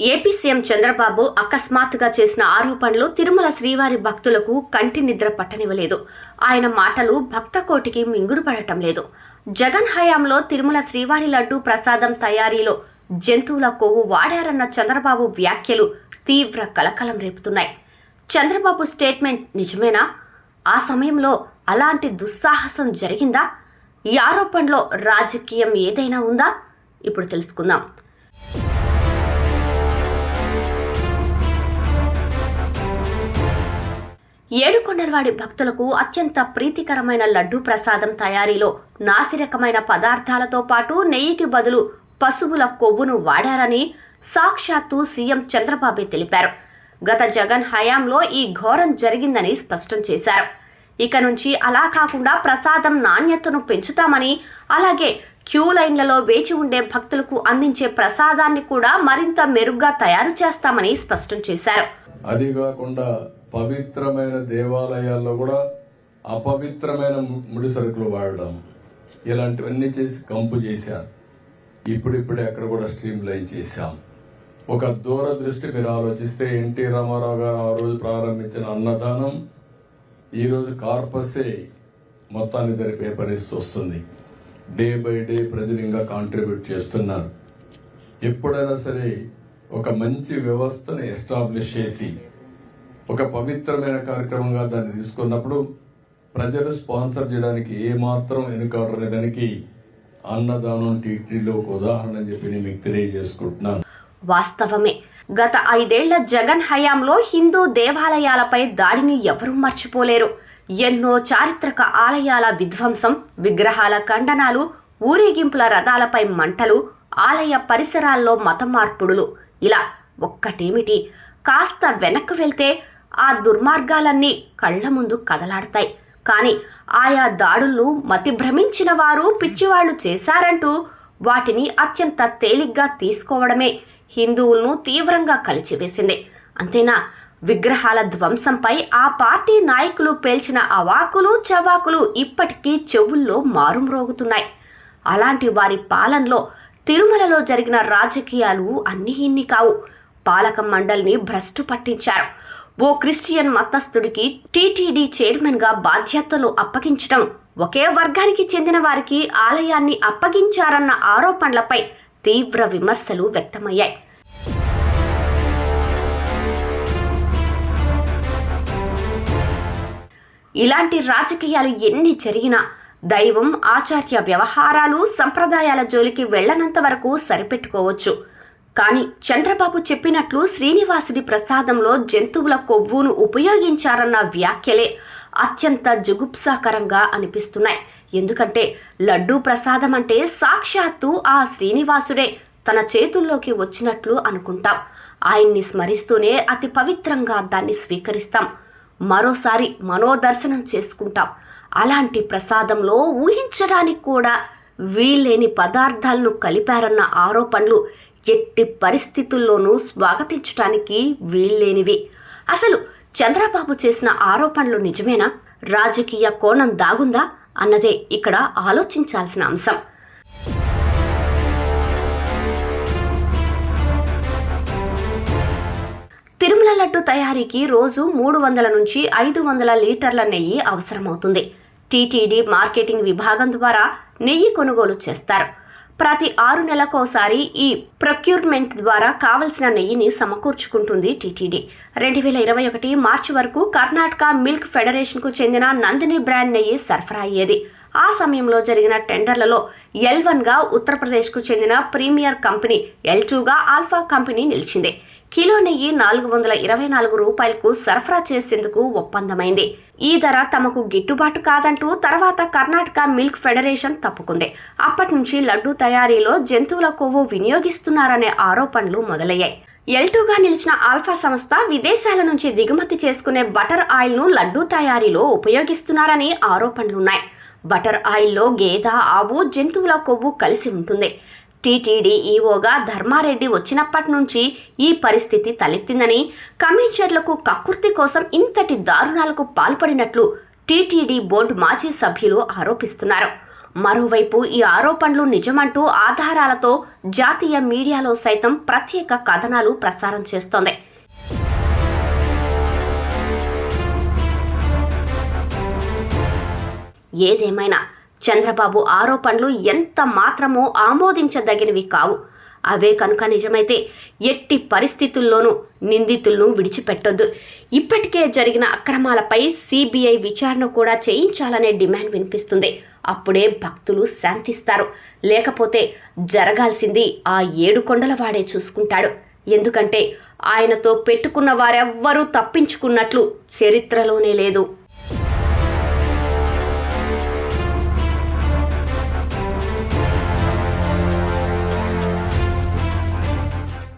AP CM Chandrababu అకస్మాత్తుగా చేసిన ఆరోపణలు తిరుమల శ్రీవారి భక్తులకు కంటి నిద్ర పట్టనివ్వలేదు. ఆయన మాటలు భక్త కోటికి మింగుడు పడటం లేదు. జగన్ హయాంలో తిరుమల శ్రీవారి లడ్డూ ప్రసాదం తయారీలో జంతువుల కొవ్వు వాడారన్న చంద్రబాబు వ్యాఖ్యలు తీవ్ర కలకలం రేపుతున్నాయి. చంద్రబాబు స్టేట్మెంట్ నిజమేనా? ఆ సమయంలో అలాంటి దుస్సాహసం జరిగిందా? ఈ ఆరోపణలో రాజకీయం ఏదైనా ఉందా? ఇప్పుడు తెలుసుకుందాం. ఏడుకొండలవాడి భక్తులకు అత్యంత ప్రీతికరమైన లడ్డు ప్రసాదం తయారీలో నాసిరకమైన పదార్థాలతో పాటు నెయ్యికి బదులు పశువుల కొవ్వును వాడారని సాక్షాత్తు సీఎం చంద్రబాబు తెలిపారు. గత జగన్ హయాంలో ఈ ఘోరం జరిగిందని స్పష్టం చేశారు. ఇక నుంచి అలా కాకుండా ప్రసాదం నాణ్యతను పెంచుతామని అలాగే క్యూ లైన్లలో వేచి ఉండే భక్తులకు అందించే ప్రసాదాన్ని కూడా మరింత మెరుగ్గా తయారు చేస్తామని స్పష్టం చేశారు. అది కాకుండా పవిత్రమైన దేవాలయాల్లో కూడా అపవిత్రమైన ముడి సరుకులు వాడడం. ఇలాంటివన్నీ చేసి కంపు చేశారు. ఇప్పుడిప్పుడే అక్కడ కూడా స్ట్రీమ్ లైన్ చేశాం. ఒక దూరదృష్టి మీరు ఆలోచిస్తే ఎన్టీ రామారావు గారు ఆ రోజు ప్రారంభించిన అన్నదానం ఈరోజు కార్పస్సే కార్పసే మొత్తాన్ని జరిపే పరిస్థితి వస్తుంది. డే బై డే ప్రజలు ఇంకా కాంట్రిబ్యూట్ చేస్తున్నారు. ఎప్పుడైనా సరే ఒక మంచి వ్యవస్థను ఎస్టాబ్లిష్ చేసి ఒక పవిత్రమైన కార్యక్రమంగా దాన్ని తీసుకున్నప్పుడు ప్రజలు స్పాన్సర్ చేయడానికి ఏమాత్రం మాత్రం వెనుకాడనే దానికి అన్నదానం టీటీలో ఒక ఉదాహరణ అని చెప్పి నేను మీకు తెలియజేసుకుంటున్నాను. వాస్తవమే. గత ఐదేళ్ళ జగన్ హయాంలో హిందూ దేవాలయాలపై దాడిని ఎవరూ మర్చిపోలేరు. ఎన్నో చారిత్రక ఆలయాల విధ్వంసం విగ్రహాల ఖండనాలు ఊరేగింపుల రథాలపై మంటలు ఆలయ పరిసరాల్లో మత మార్పుడులు ఇలా ఒక్కటేమిటి? కాస్త వెనక్కు వెళ్తే ఆ దుర్మార్గాలన్నీ కళ్ళ ముందు కదలాడతాయి. కానీ ఆయా దాడులను మతి భ్రమించిన వారు పిచ్చివాళ్ళు చేశారంటూ వాటిని అత్యంత తేలిగ్గా తీసుకోవడమే హిందువులను తీవ్రంగా కలిచివేసింది. అంతేనా? విగ్రహాల ధ్వంసంపై ఆ పార్టీ నాయకులు పేల్చిన అవాకులు చవాకులు ఇప్పటికీ చెవుల్లో మారుమ్రోగుతున్నాయి. అలాంటి వారి పాలనలో తిరుమలలో జరిగిన రాజకీయాలు అన్ని ఇన్ని కావు. పాలక మండలిని భ్రష్టు పట్టించారు. ఓ క్రిస్టియన్ మతస్థుడికి టీటీడీ చైర్మన్గా బాధ్యతలు అప్పగించడం. ఒకే వర్గానికి చెందిన వారికి ఆలయాన్ని అప్పగించారన్న ఆరోపణలపై తీవ్ర విమర్శలు వ్యక్తమయ్యాయి. ఇలాంటి రాజకీయాలు ఎన్ని జరిగినా దైవం ఆచార్య వ్యవహారాలు సంప్రదాయాల జోలికి వెళ్ళనంత వరకు సరిపెట్టుకోవచ్చు. కానీ చంద్రబాబు చెప్పినట్లు శ్రీనివాసుడి ప్రసాదంలో జంతువుల కొవ్వును ఉపయోగించారన్న వ్యాఖ్యలే అత్యంత జుగుప్సాకరంగా అనిపిస్తున్నాయి. ఎందుకంటే లడ్డూ ప్రసాదం అంటే సాక్షాత్తు ఆ శ్రీనివాసుడే తన చేతుల్లోకి వచ్చినట్లు అనుకుంటాం. ఆయన్ని స్మరిస్తూనే అతి పవిత్రంగా దాన్ని స్వీకరిస్తాం. మరోసారి మనోదర్శనం చేసుకుంటాం. అలాంటి ప్రసాదంలో ఊహించడానికి కూడా వీల్లేని పదార్థాలను కలిపారన్న ఆరోపణలు ఎట్టి పరిస్థితుల్లోనూ స్వాగతించడానికి వీల్లేనివి. అసలు చంద్రబాబు చేసిన ఆరోపణలు నిజమేనా? రాజకీయ కోణం దాగుందా? అన్నదే ఇక్కడ ఆలోచించాల్సిన అంశం. తిరుమల లడ్డు తయారీకి రోజు మూడు వందల నుంచి ఐదు వందల లీటర్ల నెయ్యి అవసరమవుతుంది. టీటీడీ మార్కెటింగ్ విభాగం ద్వారా నెయ్యి కొనుగోలు చేస్తారు. ప్రతి ఆరు నెలకోసారి ఈ ప్రొక్యూర్మెంట్ ద్వారా కావలసిన నెయ్యిని సమకూర్చుకుంటుంది టీటీడీ. రెండు వేల ఇరవై ఒకటి మార్చి వరకు కర్ణాటక మిల్క్ ఫెడరేషన్కు చెందిన నందిని బ్రాండ్ నెయ్యి సరఫరా అయ్యేది. ఆ సమయంలో జరిగిన టెండర్లలో ఎల్ వన్గా ఉత్తరప్రదేశ్కు చెందిన ప్రీమియర్ కంపెనీ ఎల్ టూగా ఆల్ఫా కంపెనీ నిలిచింది. కిలో నెయ్యి నాలుగు వందల ఇరవై నాలుగు రూపాయలకు సరఫరా చేసేందుకు ఒప్పందమైంది. ఈ ధర తమకు గిట్టుబాటు కాదంటూ తర్వాత కర్ణాటక మిల్క్ ఫెడరేషన్ తప్పుకుంది. అప్పటి నుంచి లడ్డూ తయారీలో జంతువుల కొవ్వు వినియోగిస్తున్నారనే ఆరోపణలు మొదలయ్యాయి. ఎల్టూగా నిలిచిన ఆల్ఫా సంస్థ విదేశాల నుంచి దిగుమతి చేసుకునే బటర్ ఆయిల్ను లడ్డూ తయారీలో ఉపయోగిస్తున్నారని ఆరోపణలున్నాయి. బటర్ ఆయిల్లో గేదె ఆవు జంతువుల కొవ్వు కలిసి ఉంటుంది. టీటీడీ ఈవోగా ధర్మారెడ్డి వచ్చినప్పటి నుంచి ఈ పరిస్థితి తలెత్తిందని కమిషనర్లకు కకృతి కోసం ఇంతటి దారుణాలకు పాల్పడినట్లు టీటీడీ బోర్డు మాజీ సభ్యులు ఆరోపిస్తున్నారు. మరోవైపు ఈ ఆరోపణలు నిజమంటూ ఆధారాలతో జాతీయ మీడియాలో సైతం ప్రత్యేక కథనాలు ప్రసారం చేస్తోంది. ఏదేమైనా చంద్రబాబు ఆరోపణలు ఎంత మాత్రమో ఆమోదించదగినవి కావు. అవే కనుక నిజమైతే ఎట్టి పరిస్థితుల్లోనూ నిందితులను విడిచిపెట్టొద్దు. ఇప్పటికే జరిగిన అక్రమాలపై సిబిఐ విచారణ కూడా చేయించాలనే డిమాండ్ వినిపిస్తుంది. అప్పుడే భక్తులు శాంతిస్తారు. లేకపోతే జరగాల్సింది ఆ ఏడు కొండల వాడే చూసుకుంటాడు. ఎందుకంటే ఆయనతో పెట్టుకున్న వారెవ్వరూ తప్పించుకున్నట్లు చరిత్రలోనే లేదు.